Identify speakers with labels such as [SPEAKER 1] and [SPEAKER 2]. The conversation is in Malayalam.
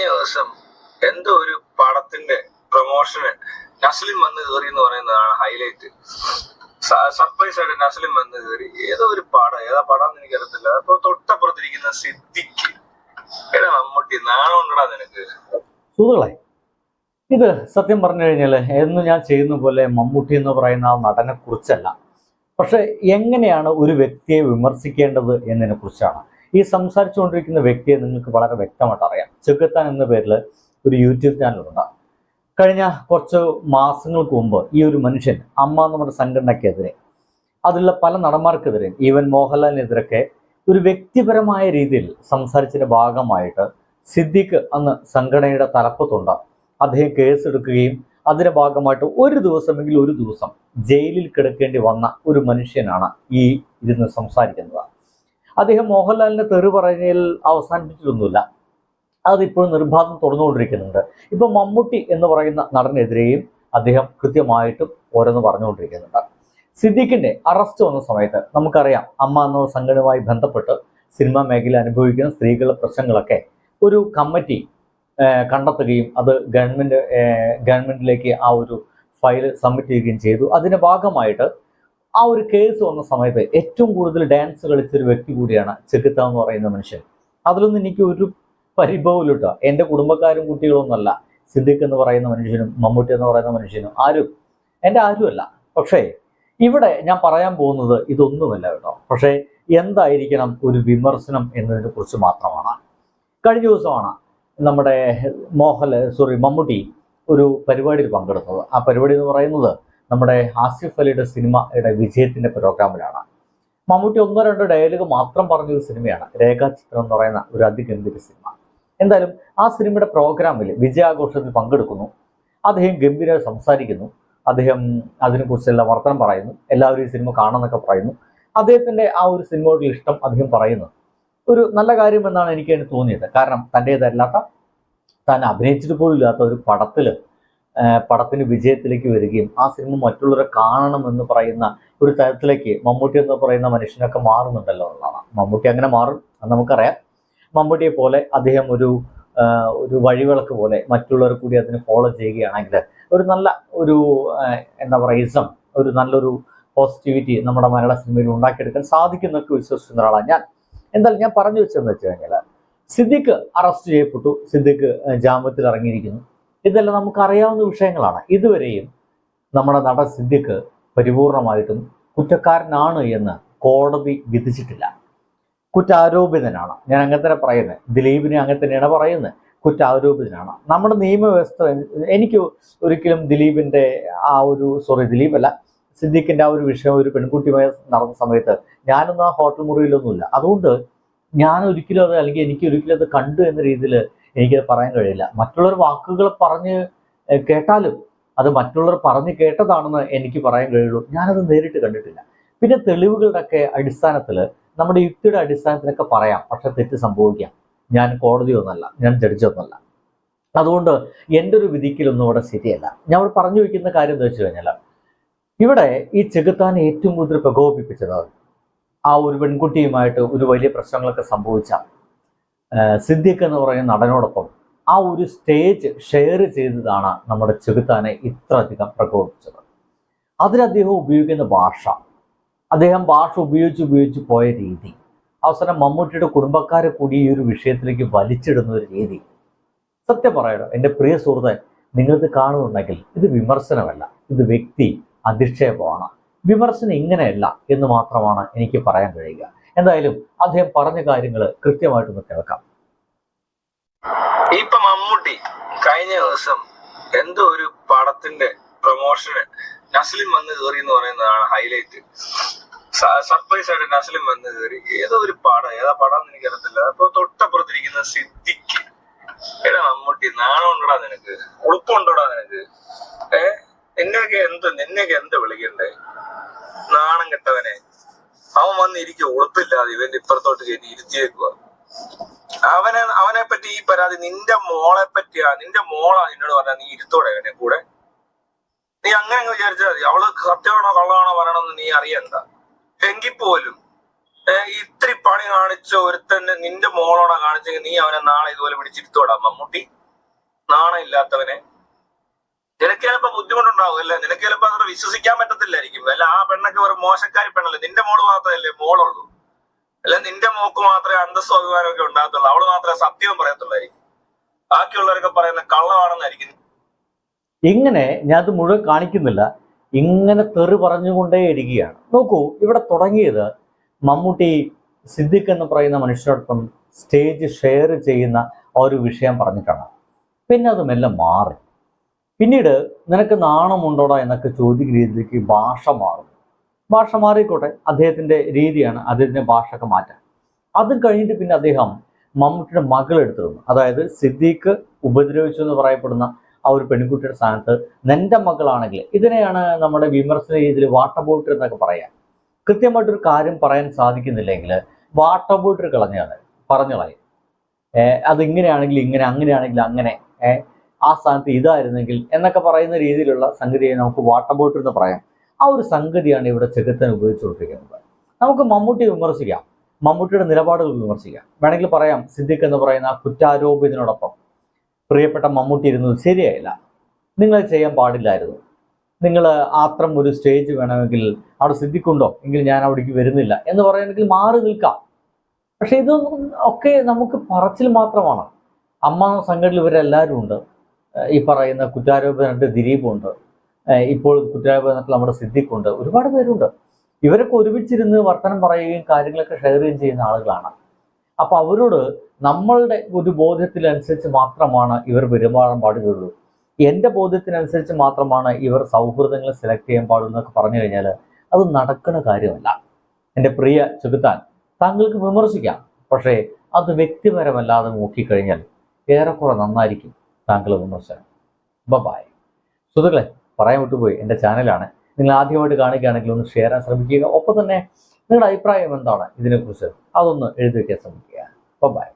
[SPEAKER 1] കഴിഞ്ഞ ദിവസം എന്തോ ഒരു പടത്തിന്റെ പ്രൊമോഷന് നസ്ലിം വന്ന് കയറി എന്ന് പറയുന്നതാണ് ഹൈലൈറ്റ് സർപ്രൈസ് ആയിട്ട് നസ്ലിം വന്ന് കയറി. ഏതോ ഒരു പടം ഏതാ പടം എന്ന് എനിക്കറിയത്തില്ല. അപ്പൊ തൊട്ടപ്പുറത്തിരിക്കുന്ന സിദ്ദിഖ്. എടാ മമ്മൂട്ടി നാണമുണ്ടടാ നിനക്ക്.
[SPEAKER 2] സുഹൃത്തുക്കളെ ഇത് സത്യം പറഞ്ഞു കഴിഞ്ഞാൽ എന്ന് ഞാൻ ചെയ്യുന്ന പോലെ മമ്മൂട്ടി എന്ന് പറയുന്ന ആ നടനെ കുറിച്ചല്ല. പക്ഷെ എങ്ങനെയാണ് ഒരു വ്യക്തിയെ വിമർശിക്കേണ്ടത് എന്നതിനെ കുറിച്ചാണ്. ഈ സംസാരിച്ചുകൊണ്ടിരിക്കുന്ന വ്യക്തിയെ നിങ്ങൾക്ക് വളരെ വ്യക്തമായിട്ട് അറിയാം. ചെകുത്താൻ എന്ന പേരിൽ ഒരു യൂട്യൂബ് ചാനലുണ്ട് കഴിഞ്ഞ കുറച്ച് മാസങ്ങൾക്ക് മുമ്പ് ഈ ഒരു മനുഷ്യൻ അമ്മ നമ്മുടെ സംഘടനയ്ക്കെതിരെ അതിലുള്ള പല നടന്മാർക്കെതിരെ ഈവൻ മോഹൻലാലിനെതിരൊക്കെ ഒരു വ്യക്തിപരമായ രീതിയിൽ സംസാരിച്ചതിന്റെ ഭാഗമായിട്ട് സിദ്ദിഖ് അന്ന് സംഘടനയുടെ തലപ്പത്തുണ്ട്. അദ്ദേഹം കേസെടുക്കുകയും അതിന്റെ ഭാഗമായിട്ട് ഒരു ദിവസമെങ്കിൽ ഒരു ദിവസം ജയിലിൽ കിടക്കേണ്ടി വന്ന ഒരു മനുഷ്യനാണ് ഈ ഇരുന്ന് സംസാരിക്കുന്നത്. അദ്ദേഹം മോഹൻലാലിന്റെ തെറി പറഞ്ഞതിൽ അവസാനിപ്പിച്ചിട്ടൊന്നുമില്ല അതിപ്പോഴും നിർബാധം തുടർന്നുകൊണ്ടിരിക്കുന്നുണ്ട് ഇപ്പൊ മമ്മൂട്ടി എന്ന് പറയുന്ന നടനെതിരെയും അദ്ദേഹം കൃത്യമായിട്ടും ഓരോന്ന് പറഞ്ഞുകൊണ്ടിരിക്കുന്നുണ്ട്. സിദ്ദീഖിന്റെ അറസ്റ്റ് വന്ന സമയത്ത് നമുക്കറിയാം അമ്മ എന്ന സംഘടനയുമായി ബന്ധപ്പെട്ട് സിനിമാ മേഖല അനുഭവിക്കുന്ന സ്ത്രീകളുടെ പ്രശ്നങ്ങളൊക്കെ ഒരു കമ്മിറ്റി കണ്ടെത്തുകയും അത് ഗവൺമെന്റ് ഗവൺമെന്റിലേക്ക് ആ ഒരു ഫയൽ സബ്മിറ്റ് ചെയ്യുകയും ചെയ്തു. അതിന്റെ ഭാഗമായിട്ട് ആ ഒരു കേസ് വന്ന സമയത്ത് ഏറ്റവും കൂടുതൽ ഡാൻസ് കളിച്ചൊരു വ്യക്തി കൂടിയാണ് ചെകുത്ത എന്ന് പറയുന്ന മനുഷ്യൻ. അതിലൊന്നും എനിക്ക് ഒരു പരിഭവമില്ല കേട്ടോ. എന്റെ കുടുംബക്കാരും കുട്ടികളൊന്നുമല്ല സിദ്ദിഖ് എന്ന് പറയുന്ന മനുഷ്യനും മമ്മൂട്ടി എന്ന് പറയുന്ന മനുഷ്യനും ആരും എന്റെ ആരുമല്ല പക്ഷേ ഇവിടെ ഞാൻ പറയാൻ പോകുന്നത് ഇതൊന്നുമല്ല കേട്ടോ. പക്ഷേ എന്തായിരിക്കണം ഒരു വിമർശനം എന്നതിനെ കുറിച്ച് മാത്രമാണ്. കഴിഞ്ഞ ദിവസമാണ് നമ്മുടെ മോഹൻ സോറി മമ്മൂട്ടി ഒരു പരിപാടിയിൽ പങ്കെടുത്തത്. ആ പരിപാടി എന്ന് പറയുന്നത് നമ്മുടെ ആസിഫ് അലിയുടെ സിനിമയുടെ വിജയത്തിന്റെ പ്രോഗ്രാമിലാണ് മമ്മൂട്ടി ഒന്നോ രണ്ടോ ഡയലോഗ് മാത്രം പറഞ്ഞൊരു സിനിമയാണ്. രേഖാചിത്രം എന്ന് പറയുന്ന ഒരു അതിഗംഭീര സിനിമ. എന്തായാലും ആ സിനിമയുടെ പ്രോഗ്രാമിൽ വിജയാഘോഷത്തിൽ പങ്കെടുക്കുന്നു. അദ്ദേഹം ഗംഭീരമായി സംസാരിക്കുന്നു. അദ്ദേഹം അതിനെക്കുറിച്ചെല്ലാം വർത്തനം പറയുന്നു. എല്ലാവരും ഈ സിനിമ കാണാമെന്നൊക്കെ പറയുന്നു. അദ്ദേഹത്തിന്റെ ആ ഒരു സിനിമയോടുള്ള ഇഷ്ടം അദ്ദേഹം പറയുന്നു. ഒരു നല്ല കാര്യം എന്നാണ് എനിക്ക് തോന്നിയത്. കാരണം തന്റേതല്ലാത്ത താൻ അഭിനയിച്ചിട്ട് പോലും ഇല്ലാത്ത ഒരു പടത്തിൽ ആ, പടത്തിന് വിജയത്തിലേക്ക് വരികയും ആ സിനിമ മറ്റുള്ളവരെ കാണണം എന്ന് പറയുന്ന ഒരു തരത്തിലേക്ക് മമ്മൂട്ടി എന്ന് പറയുന്ന മനുഷ്യനൊക്കെ മാറുന്നുണ്ടല്ലോ എന്നുള്ളതാണ്. മമ്മൂട്ടി അങ്ങനെ മാറും അത് നമുക്കറിയാം. മമ്മൂട്ടിയെ പോലെ അദ്ദേഹം ഒരു ഒരു വഴിവിളക്ക് പോലെ മറ്റുള്ളവർ കൂടി അതിനെ ഫോളോ ചെയ്യുകയാണെങ്കിൽ ഒരു നല്ല ഒരു എന്താ പറയുക ഇസം ഒരു നല്ലൊരു പോസിറ്റിവിറ്റി നമ്മുടെ മലയാള സിനിമയിൽ ഉണ്ടാക്കിയെടുക്കാൻ സാധിക്കുന്നൊക്കെ വിശ്വസിക്കുന്ന ഒരാളാണ് ഞാൻ. എന്തായാലും ഞാൻ പറഞ്ഞു വെച്ചതെന്ന് വെച്ച് കഴിഞ്ഞാൽ സിദ്ദിഖ് അറസ്റ്റ് ചെയ്യപ്പെട്ടു. സിദ്ദിഖ് ജാമ്യത്തിൽ ഇറങ്ങിയിരിക്കുന്നു. ഇതെല്ലാം നമുക്കറിയാവുന്ന വിഷയങ്ങളാണ്. ഇതുവരെയും നമ്മുടെ നടൻ സിദ്ദിഖ് പരിപൂർണമായിട്ടും കുറ്റക്കാരനാണ് എന്ന് കോടതി വിധിച്ചിട്ടില്ല. കുറ്റാരോപിതനാണ്. ഞാൻ അങ്ങനെ തന്നെ പറയുന്നത് ദിലീപിനെ അങ്ങനെ തന്നെയാണ് പറയുന്നത് കുറ്റാരോപിതനാണ്. നമ്മുടെ നിയമവ്യവസ്ഥ എനിക്ക് ഒരിക്കലും ദിലീപിന്റെ ആ ഒരു സോറി ദിലീപ് അല്ല സിദ്ദിഖിന്റെ ആ ഒരു വിഷയം ഒരു പെൺകുട്ടിയുമായി നടന്ന സമയത്ത് ഞാനൊന്നും ആ ഹോട്ടൽ മുറിയിലൊന്നുമില്ല. അതുകൊണ്ട് ഞാൻ ഒരിക്കലും അത് അല്ലെങ്കിൽ എനിക്ക് ഒരിക്കലും അത് കണ്ടു എന്ന രീതിയിൽ എനിക്കത് പറയാൻ കഴിയില്ല. മറ്റുള്ളവർ വാക്കുകൾ പറഞ്ഞ് കേട്ടാലും അത് മറ്റുള്ളവർ പറഞ്ഞ് കേട്ടതാണെന്ന് എനിക്ക് പറയാൻ കഴിയുള്ളൂ. ഞാനത് നേരിട്ട് കണ്ടിട്ടില്ല. പിന്നെ തെളിവുകളുടെ ഒക്കെ അടിസ്ഥാനത്തിൽ നമ്മുടെ യുക്തിയുടെ അടിസ്ഥാനത്തിലൊക്കെ പറയാം. പക്ഷെ തെറ്റ് സംഭവിക്കാം. ഞാൻ കോടതിയൊന്നല്ല ഞാൻ ജഡ്ജൊന്നല്ല അതുകൊണ്ട് എന്റെ ഒരു വിധിക്കലൊന്നും ഇവിടെ ശരിയല്ല. ഞാൻ ഇവിടെ പറഞ്ഞു വയ്ക്കുന്ന കാര്യം എന്താ വെച്ച് കഴിഞ്ഞാൽ ഇവിടെ ഈ ചെകുത്താനെ ഏറ്റവും കൂടുതൽ പ്രകോപിപ്പിച്ചത് ആ ഒരു പെൺകുട്ടിയുമായിട്ട് ഒരു വലിയ പ്രശ്നങ്ങളൊക്കെ സംഭവിച്ച സിദ്ദിഖ് എന്ന് പറയുന്ന നടനോടൊപ്പം ആ ഒരു സ്റ്റേജ് ഷെയർ ചെയ്തതാണ് നമ്മുടെ ചെകുത്താനെ ഇത്ര അധികം പ്രകോപിച്ചത് അതിൽ അദ്ദേഹം ഉപയോഗിക്കുന്ന ഭാഷ അദ്ദേഹം ഭാഷ ഉപയോഗിച്ച് ഉപയോഗിച്ച് പോയ രീതി അവസാനം മമ്മൂട്ടിയുടെ കുടുംബക്കാരെ കൂടി ഈ ഒരു വിഷയത്തിലേക്ക് വലിച്ചിടുന്ന ഒരു രീതി. സത്യം പറയണം എന്റെ പ്രിയ സുഹൃത്തെ നിങ്ങളിത് കാണുന്നുണ്ടെങ്കിൽ ഇത് വിമർശനമല്ല ഇത് വ്യക്തി അധിക്ഷേപമാണ്. വിമർശനം ഇങ്ങനെയല്ല എന്ന് മാത്രമാണ് എനിക്ക് പറയാൻ കഴിയുക. എന്തായാലും അദ്ദേഹം പറഞ്ഞ കാര്യങ്ങൾ കൃത്യമായിട്ടൊന്ന് കേൾക്കാം.
[SPEAKER 1] ഇപ്പൊ മമ്മൂട്ടി കഴിഞ്ഞ ദിവസം എന്തോ ഒരു പടത്തിന്റെ പ്രൊമോഷന് നസ്ലിം വന്ന് കയറി എന്ന് പറയുന്നതാണ് ഹൈലൈറ്റ് സർപ്രൈസ് ആയിട്ട് നസ്ലിം വന്ന് കയറി. ഏതോ ഒരു പടം ഏതാ പടം എന്ന് എനിക്കറിയത്തില്ല. അപ്പൊ തൊട്ടപ്പുറത്തിരിക്കുന്ന സിദ്ദിഖ്. എടാ മമ്മൂട്ടി നാണം ഉണ്ടോടാ നിനക്ക്. ഉളുപ്പുണ്ടോടാ നിനക്ക്? ഏ? നിന്നെയൊക്കെ എന്ത് നിന്നെയൊക്കെ എന്ത് വിളിക്കണ്ടേ? നാണം കെട്ടവനെ. അവൻ വന്നിരിക്കുക ഉറപ്പില്ലാതെ ഇവന്റെ ഇപ്പുറത്തോട്ട് കയറ്റി ഇരുത്തിയേക്കുക അവനെ അവനെ പറ്റി ഈ പരാതി നിന്റെ മോളെ പറ്റിയാ നിന്റെ മോളാ നിന്നോട് പറഞ്ഞ നീ ഇരുത്തോടെ എന്നെ കൂടെ? നീ അങ്ങനെ അങ്ങ് വിചാരിച്ചാൽ മതി. അവൾ സത്യമാണോ കള്ളാണോ പറയണമെന്ന് നീ അറിയണ്ട. എങ്കിൽ പോലും ഇത്തിരി പണി കാണിച്ച ഒരുത്തന്നെ നിന്റെ മോളോടെ കാണിച്ചെങ്കിൽ നീ അവനെ നാളെ ഇതുപോലെ പിടിച്ചിരുത്തോടാ മമ്മൂട്ടി? നാണം ഇല്ലാത്തവനെ നിനക്ക് ചിലപ്പോ ബുദ്ധിമുട്ടുണ്ടാവും അല്ലെ? നിനക്ക് ചിലപ്പോ അത്ര വിശ്വസിക്കാൻ പറ്റത്തില്ലായിരിക്കും. അല്ല ആ പെണ്ണൊക്കെ ഒരു മോശക്കാരി പെണ്ണല്ലേ? നിന്റെ മോൾ മാത്രമല്ലേ? മോളുള്ളൂ. അല്ല നിന്റെ മോക്ക് മാത്രമേ അന്തസ്സും അഭിമാനമൊക്കെ ഉണ്ടാകത്തുള്ളൂ. അവൾ മാത്രമേ സത്യവും പറയത്തുള്ളായിരിക്കും. ബാക്കിയുള്ളവരൊക്കെ പറയുന്ന കള്ളമാണെന്നായിരിക്കും.
[SPEAKER 2] ഇങ്ങനെ ഞാൻ അത് മുഴുവൻ കാണിക്കുന്നില്ല. ഇങ്ങനെ തെറി പറഞ്ഞുകൊണ്ടേ ഇരിക്കുകയാണ് നോക്കൂ ഇവിടെ തുടങ്ങിയത് മമ്മൂട്ടി സിദ്ദിഖ് എന്ന് പറയുന്ന മനുഷ്യരോടൊപ്പം സ്റ്റേജ് ഷെയർ ചെയ്യുന്ന ഒരു വിഷയം പറഞ്ഞിട്ടാണ്. പിന്നെ അത് മെല്ലെ മാറി. പിന്നീട് നിനക്ക് നാണമുണ്ടോടാ എന്നൊക്കെ ചോദിക്കുന്ന രീതിയിലേക്ക് ഭാഷ മാറും. ഭാഷ മാറിക്കോട്ടെ. അദ്ദേഹത്തിന്റെ രീതിയാണ് അദ്ദേഹത്തിന്റെ ഭാഷയൊക്കെ മാറ്റാൻ. അത് കഴിഞ്ഞിട്ട് പിന്നെ അദ്ദേഹം മമ്മൂട്ടിയുടെ മകളെടുത്തു തന്നു അതായത് സിദ്ദീഖ് ഉപദ്രവിച്ചു എന്ന് പറയപ്പെടുന്ന ആ ഒരു പെൺകുട്ടിയുടെ സ്ഥാനത്ത് നിന്റെ മകളാണെങ്കിൽ ഇതിനെയാണ് നമ്മുടെ വിമർശന രീതിയിൽ വാട്ടബോട്ട് എന്നൊക്കെ പറയാം കൃത്യമായിട്ടൊരു കാര്യം പറയാൻ സാധിക്കുന്നില്ലെങ്കിൽ വാട്ടബോട്ട് കളഞ്ഞാണ് പറഞ്ഞു കളയും അതിങ്ങനെയാണെങ്കിൽ ഇങ്ങനെ അങ്ങനെയാണെങ്കിൽ അങ്ങനെ. ആ സ്ഥാനത്ത് ഇതായിരുന്നെങ്കിൽ എന്നൊക്കെ പറയുന്ന രീതിയിലുള്ള സംഗതിയെ നമുക്ക് വാട്ടർ ബോട്ടിൽ എന്ന് പറയാം. ആ ഒരു സംഗതിയാണ് ഇവിടെ ചെകുത്തൻ ഉപയോഗിച്ചുകൊണ്ടിരിക്കുന്നത് നമുക്ക് മമ്മൂട്ടി വിമർശിക്കാം. മമ്മൂട്ടിയുടെ നിലപാടുകൾ വിമർശിക്കാം. വേണമെങ്കിൽ പറയാം സിദ്ദിഖ് എന്ന് പറയുന്ന കുറ്റാരോപിതനോടൊപ്പം പ്രിയപ്പെട്ട മമ്മൂട്ടി ഇരുന്നത് ശരിയായില്ല. നിങ്ങൾ ചെയ്യാൻ പാടില്ലായിരുന്നു. നിങ്ങൾ ആത്രം ഒരു സ്റ്റേജ് വേണമെങ്കിൽ അവിടെ സിദ്ധിക്കുണ്ടോ എങ്കിൽ ഞാൻ അവിടേക്ക് വരുന്നില്ല എന്ന് പറയുകയാണെങ്കിൽ മാറി നിൽക്കാം. പക്ഷെ ഇതൊന്നും ഒക്കെ നമുക്ക് പറച്ചിൽ മാത്രമാണ്. അമ്മ സംഘടനയിൽ ഇവരെല്ലാവരും ഉണ്ട്. ഈ പറയുന്ന കുറ്റാരോപണത്തിൽ ദിലീപുണ്ട്. ഇപ്പോൾ കുറ്റാരോപണത്തിൽ നമ്മുടെ സിദ്ദിഖുണ്ട്. ഒരുപാട് പേരുണ്ട്. ഇവരൊക്കെ ഒരുമിച്ചിരുന്ന് വർത്തനം പറയുകയും കാര്യങ്ങളൊക്കെ ഷെയർ ചെയ്യുകയും ചെയ്യുന്ന ആളുകളാണ്. അപ്പൊ അവരോട് നമ്മളുടെ ഒരു ബോധ്യത്തിനനുസരിച്ച് മാത്രമാണ് ഇവർ പെരുമാറാൻ പാടുകയുള്ളൂ എന്റെ ബോധ്യത്തിനനുസരിച്ച് മാത്രമാണ് ഇവർ സൗഹൃദങ്ങൾ സെലക്ട് ചെയ്യാൻ പാടുള്ളൂ എന്നൊക്കെ പറഞ്ഞു കഴിഞ്ഞാൽ അത് നടക്കുന്ന കാര്യമല്ല. എന്റെ പ്രിയ ചെകുത്താൻ താങ്കൾക്ക് വിമർശിക്കാം. പക്ഷേ അത് വ്യക്തിപരമല്ലാതെ നോക്കിക്കഴിഞ്ഞാൽ ഏറെക്കുറെ നന്നായിരിക്കും. താങ്കൾ വിമർശനം ബബായ് സുഹൃത്തുക്കളെ പറയാൻ വിട്ടുപോയി. എന്റെ ചാനലാണ്. നിങ്ങൾ ആദ്യമായിട്ട് കാണുകയാണെങ്കിൽ ഒന്ന് ഷെയർ ചെയ്യാൻ ശ്രമിക്കുക. ഒപ്പം തന്നെ നിങ്ങളുടെ അഭിപ്രായം എന്താണ് ഇതിനെക്കുറിച്ച് അതൊന്ന് എഴുതി വയ്ക്കാൻ ശ്രമിക്കുക. ബബായ്